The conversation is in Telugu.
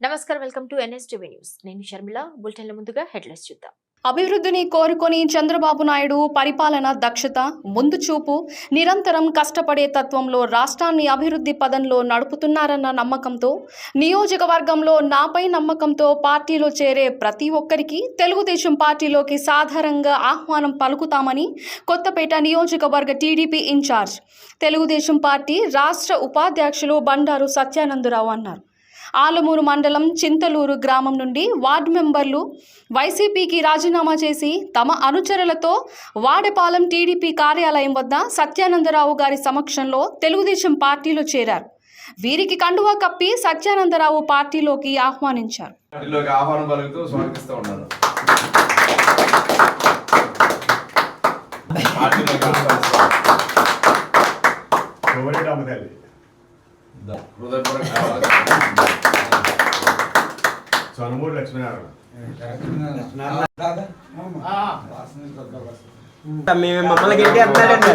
నమస్కారం వెల్కమ్ టు ఎన్ఎస్టీవీ న్యూస్. నేను షర్మిల. బులెటిన్ల ముందుగా హెడ్లైన్స్ చూద్దాం. అభివృద్ధిని కోరుకొని చంద్రబాబు నాయుడు పరిపాలన దక్షత ముందు చూపు నిరంతరం కష్టపడే తత్వంలో రాష్ట్రాన్ని అభివృద్ధి పదంలో నడుపుతున్నారన్న నమ్మకంతో నియోజకవర్గంలో నాపై నమ్మకంతో పార్టీలో చేరే ప్రతి ఒక్కరికి తెలుగుదేశం పార్టీలోకి సాధారణంగా ఆహ్వానం పలుకుతామని కొత్తపేట నియోజకవర్గ టీడీపీ ఇన్ఛార్జ్ తెలుగుదేశం పార్టీ రాష్ట్ర ఉపాధ్యక్షులు బండారు సత్యానందరావు అన్నారు. ఆలమూరు మండలం చింతలూరు గ్రామం నుండి వార్డు మెంబర్లు వైసీపీకి రాజీనామా చేసి తమ అనుచరులతో వాడపాలెం టీడీపీ కార్యాలయం వద్ద సత్యానందరావు గారి సమక్షంలో తెలుగుదేశం పార్టీలో చేరారు. వీరికి కండువా కప్పి సత్యానందరావు పార్టీలోకి ఆహ్వానించారు. పార్టీలోకి ఆహ్వానం సొనమూరు లక్ష్మీనారాయణ మేము మమ్మల్ని అంటున్నాడండి